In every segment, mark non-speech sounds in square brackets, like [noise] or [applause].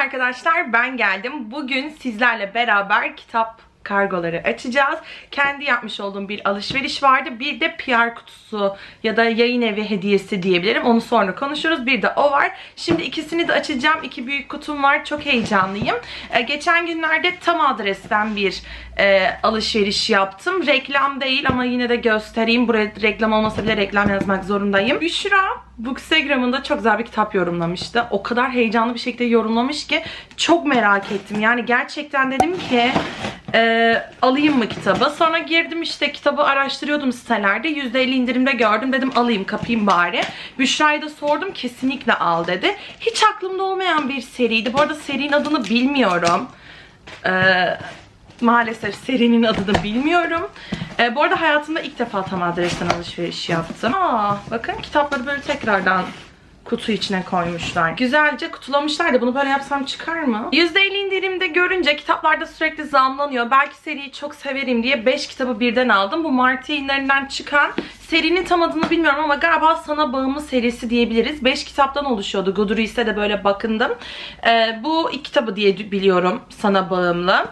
arkadaşlar ben geldim. Bugün sizlerle beraber kitap kargoları açacağız. Kendi yapmış olduğum bir alışveriş vardı. Bir de PR kutusu ya da yayın evi hediyesi diyebilirim. Onu sonra konuşuruz. Bir de o var. Şimdi ikisini de açacağım. İki büyük kutum var. Çok heyecanlıyım. Ee, geçen günlerde tam adresten bir e, alışveriş yaptım. Reklam değil ama yine de göstereyim. Buraya reklam olmasa bile reklam yazmak zorundayım. Büşra Bookstagram'ında çok güzel bir kitap yorumlamıştı. O kadar heyecanlı bir şekilde yorumlamış ki çok merak ettim. Yani gerçekten dedim ki e, alayım mı kitabı? Sonra girdim işte kitabı araştırıyordum sitelerde. %50 indirimde gördüm. Dedim alayım kapayım bari. Büşra'ya da sordum kesinlikle al dedi. Hiç aklımda olmayan bir seriydi. Bu arada serinin adını bilmiyorum. Eee maalesef serinin adını bilmiyorum. Ee, bu arada hayatımda ilk defa tam adresten alışveriş yaptım. Aa, bakın kitapları böyle tekrardan kutu içine koymuşlar. Güzelce kutulamışlar da bunu böyle yapsam çıkar mı? %50 indirimde görünce kitaplarda sürekli zamlanıyor. Belki seriyi çok severim diye 5 kitabı birden aldım. Bu Mart yayınlarından çıkan serinin tam adını bilmiyorum ama galiba Sana Bağımlı serisi diyebiliriz. 5 kitaptan oluşuyordu. Goodreads'e de böyle bakındım. Ee, bu ilk kitabı diye biliyorum Sana Bağımlı.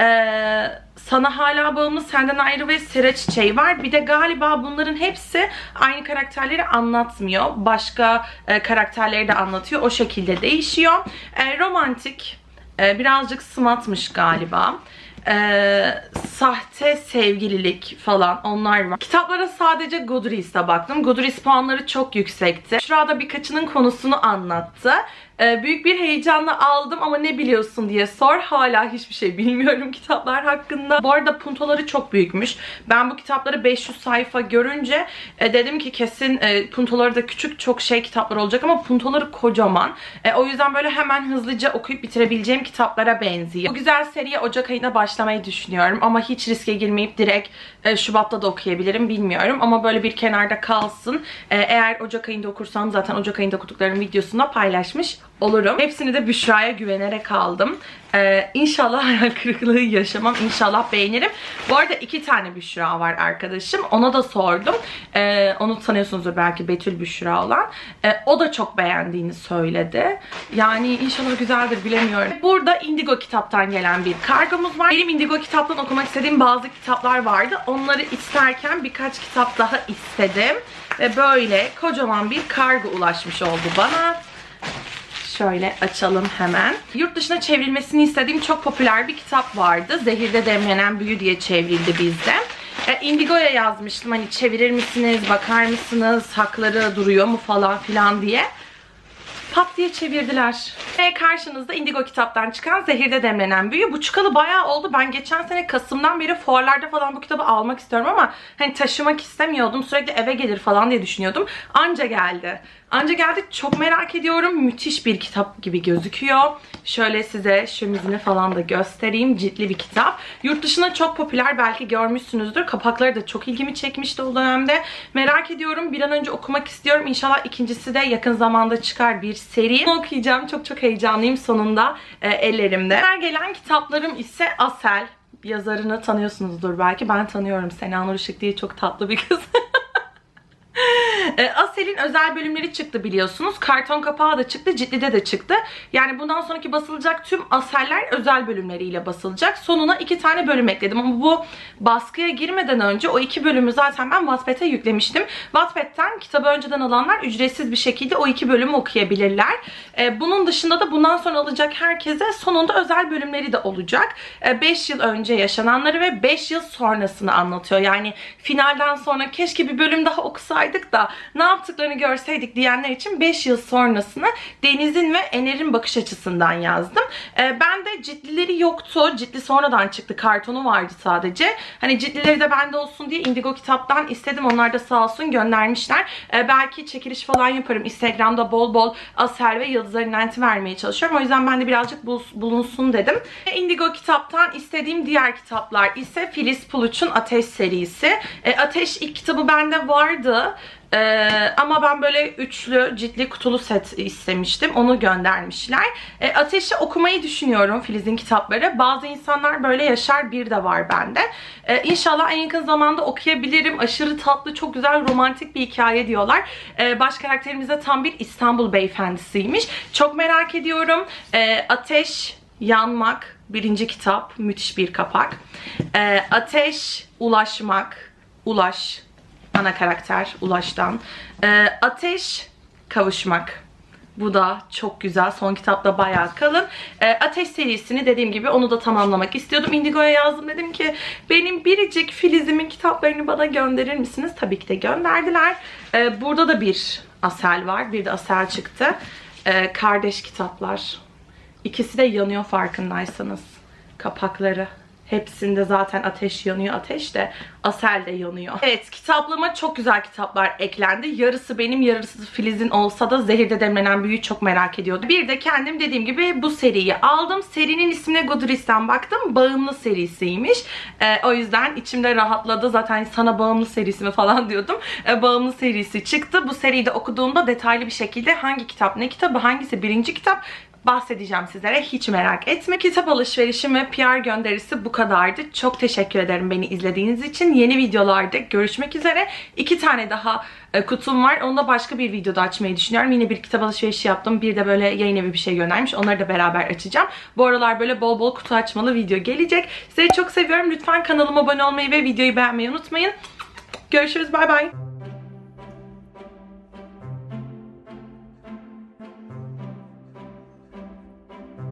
Ee, sana hala bağımlı senden ayrı ve sera çiçeği var. Bir de galiba bunların hepsi aynı karakterleri anlatmıyor. Başka e, karakterleri de anlatıyor. O şekilde değişiyor. E, romantik. E, birazcık smatmış galiba. Ee, sahte sevgililik falan onlar var. Kitaplara sadece Goodreads'te baktım. Goodreads puanları çok yüksekti. Şurada birkaçının konusunu anlattı. Ee, büyük bir heyecanla aldım ama ne biliyorsun diye sor. Hala hiçbir şey bilmiyorum [laughs] kitaplar hakkında. Bu arada puntoları çok büyükmüş. Ben bu kitapları 500 sayfa görünce e, dedim ki kesin e, puntoları da küçük çok şey kitaplar olacak ama puntoları kocaman. E, o yüzden böyle hemen hızlıca okuyup bitirebileceğim kitaplara benziyor. Bu güzel seriye Ocak ayında başlamayı düşünüyorum ama hiç riske girmeyip direkt Şubat'ta da okuyabilirim bilmiyorum ama böyle bir kenarda kalsın. Eğer Ocak ayında okursam zaten Ocak ayında okuduklarım videosunda paylaşmış olurum. Hepsini de Büşra'ya güvenerek aldım. Ee, inşallah [laughs] hayal kırıklığı yaşamam. İnşallah beğenirim. Bu arada iki tane Büşra var arkadaşım. Ona da sordum. Ee, onu tanıyorsunuzdur belki Betül Büşra olan. Ee, o da çok beğendiğini söyledi. Yani inşallah güzeldir bilemiyorum. Burada Indigo kitaptan gelen bir kargomuz var. Benim Indigo kitaptan okumak istediğim bazı kitaplar vardı. Onları isterken birkaç kitap daha istedim. Ve böyle kocaman bir kargo ulaşmış oldu bana. Şöyle açalım hemen. Yurt dışına çevrilmesini istediğim çok popüler bir kitap vardı. Zehirde Demlenen Büyü diye çevrildi bizde. E, Indigo'ya yazmıştım hani çevirir misiniz, bakar mısınız, hakları duruyor mu falan filan diye. Pat diye çevirdiler. Ve karşınızda Indigo kitaptan çıkan Zehirde Demlenen Büyü. Bu çıkalı bayağı oldu. Ben geçen sene Kasım'dan beri fuarlarda falan bu kitabı almak istiyorum ama hani taşımak istemiyordum. Sürekli eve gelir falan diye düşünüyordum. Anca geldi. Anca geldi. Çok merak ediyorum. Müthiş bir kitap gibi gözüküyor. Şöyle size şömizini falan da göstereyim. Ciltli bir kitap. Yurt dışına çok popüler. Belki görmüşsünüzdür. Kapakları da çok ilgimi çekmişti o dönemde. Merak ediyorum. Bir an önce okumak istiyorum. İnşallah ikincisi de yakın zamanda çıkar bir seri. Bunu okuyacağım. Çok çok heyecanlıyım sonunda e, ellerimde. Her gelen kitaplarım ise Asel. Yazarını tanıyorsunuzdur belki. Ben tanıyorum. Sena Nur Işık diye çok tatlı bir kız. [laughs] E, Asel'in özel bölümleri çıktı biliyorsunuz. Karton kapağı da çıktı, ciltlide de çıktı. Yani bundan sonraki basılacak tüm Asel'ler özel bölümleriyle basılacak. Sonuna iki tane bölüm ekledim ama bu baskıya girmeden önce o iki bölümü zaten ben Wattpad'e yüklemiştim. Wattpad'den kitabı önceden alanlar ücretsiz bir şekilde o iki bölümü okuyabilirler. E, bunun dışında da bundan sonra alacak herkese sonunda özel bölümleri de olacak. 5 yıl önce yaşananları ve 5 yıl sonrasını anlatıyor. Yani finalden sonra keşke bir bölüm daha okusaydık da ne yaptıklarını görseydik diyenler için 5 yıl sonrasını Deniz'in ve Ener'in bakış açısından yazdım. Ee, ben de ciltlileri yoktu. Ciltli sonradan çıktı. Kartonu vardı sadece. Hani ciltlileri de bende olsun diye Indigo kitaptan istedim. Onlar da sağ olsun göndermişler. Ee, belki çekiliş falan yaparım. Instagram'da bol bol Asel ve Yıldızların Nenti vermeye çalışıyorum. O yüzden ben de birazcık bulunsun dedim. Indigo kitaptan istediğim diğer kitaplar ise Filiz Puluç'un Ateş serisi. Ee, Ateş ilk kitabı bende vardı. Ee, ama ben böyle üçlü ciltli kutulu set istemiştim. Onu göndermişler. Ee, Ateş'i okumayı düşünüyorum Filiz'in kitapları. Bazı insanlar böyle yaşar bir de var bende. Ee, inşallah en yakın zamanda okuyabilirim. Aşırı tatlı, çok güzel, romantik bir hikaye diyorlar. Ee, baş karakterimiz de tam bir İstanbul beyefendisiymiş. Çok merak ediyorum. Ee, Ateş, Yanmak, birinci kitap. Müthiş bir kapak. Ee, Ateş, Ulaşmak, Ulaş, ana karakter Ulaş'tan. Ee, Ateş, Kavuşmak. Bu da çok güzel. Son kitapta bayağı kalın. Ee, Ateş serisini dediğim gibi onu da tamamlamak istiyordum. Indigo'ya yazdım. Dedim ki benim biricik Filiz'imin kitaplarını bana gönderir misiniz? Tabii ki de gönderdiler. Ee, burada da bir Asel var. Bir de Asel çıktı. Ee, kardeş kitaplar. İkisi de yanıyor farkındaysanız. Kapakları. Hepsinde zaten ateş yanıyor. Ateş de Asel de yanıyor. Evet kitaplığıma çok güzel kitaplar eklendi. Yarısı benim yarısı Filiz'in olsa da Zehirde Demlenen Büyü'yü çok merak ediyordum. Bir de kendim dediğim gibi bu seriyi aldım. Serinin ismine Goodreads'ten baktım. Bağımlı serisiymiş. Ee, o yüzden içimde rahatladı. Zaten sana bağımlı serisi mi falan diyordum. Ee, bağımlı serisi çıktı. Bu seriyi de okuduğumda detaylı bir şekilde hangi kitap ne kitabı hangisi birinci kitap bahsedeceğim sizlere. Hiç merak etme. Kitap alışverişim ve PR gönderisi bu kadardı. Çok teşekkür ederim beni izlediğiniz için. Yeni videolarda görüşmek üzere. İki tane daha e, kutum var. Onu da başka bir videoda açmayı düşünüyorum. Yine bir kitap alışverişi yaptım. Bir de böyle yayın evi bir şey göndermiş. Onları da beraber açacağım. Bu aralar böyle bol bol kutu açmalı video gelecek. Sizi çok seviyorum. Lütfen kanalıma abone olmayı ve videoyu beğenmeyi unutmayın. Görüşürüz. Bay bay.